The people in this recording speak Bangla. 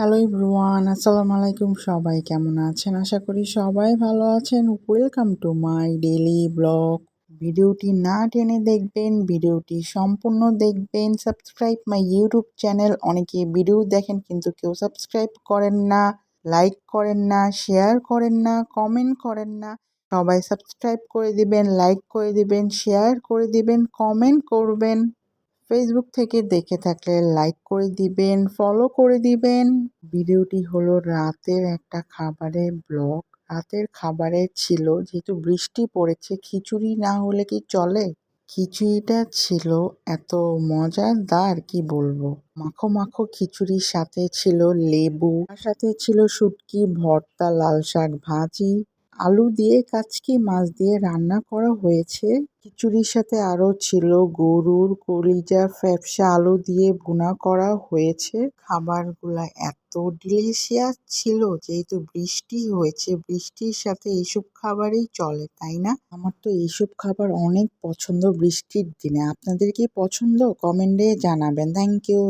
হ্যালো এভরিওয়ান আসসালামু আলাইকুম সবাই কেমন আছেন? আশা করি সবাই ভালো আছেন। Welcome to my daily vlog ভিডিওটি না টেনে দেখবেন, ভিডিওটি সম্পূর্ণ দেখবেন। সাবস্ক্রাইব মাই ইউটিউব চ্যানেল অনেকে ভিডিও দেখেন কিন্তু কেউ সাবস্ক্রাইব করেন না লাইক করেন না শেয়ার করেন না কমেন্ট করেন না। সবাই সাবস্ক্রাইব করে দিবেন লাইক করে দিবেন শেয়ার করে দিবেন কমেন্ট করবেন। ফেসবুক থেকে দেখে থাকলে লাইক করে দিবেন ফলো করে দিবেন। ভিডিওটি হলো রাতের একটা খাবারের ব্লগ রাতের খাবারে ছিল, যেহেতু বৃষ্টি পড়েছে, খিচুড়ি না হলে কি চলে? খিচুড়িটা ছিল এত মজাদার, কি বলব? মাখো মাখো খিচুড়ির সাথে ছিল লেবু, তার সাথে ছিল শুটকি, ভর্তা, লাল শাক ভাজি। আলু দিয়ে কাচকি মাছ দিয়ে রান্না করা হয়েছে। খিচুড়ির সাথে আরও ছিল গরুর কলিজা, ফ্যাপসা আলু দিয়ে ভুনা করা হয়েছে। খাবারগুলা এত ডিলিশিয়াস ছিল, যেহেতু বৃষ্টি হয়েছে, বৃষ্টির সাথে এইসব খাবারই চলে, তাই না? আমার তো এইসব খাবার অনেক পছন্দ বৃষ্টির দিনে। আপনাদের কি পছন্দ? কমেন্টে জানাবেন। Thank you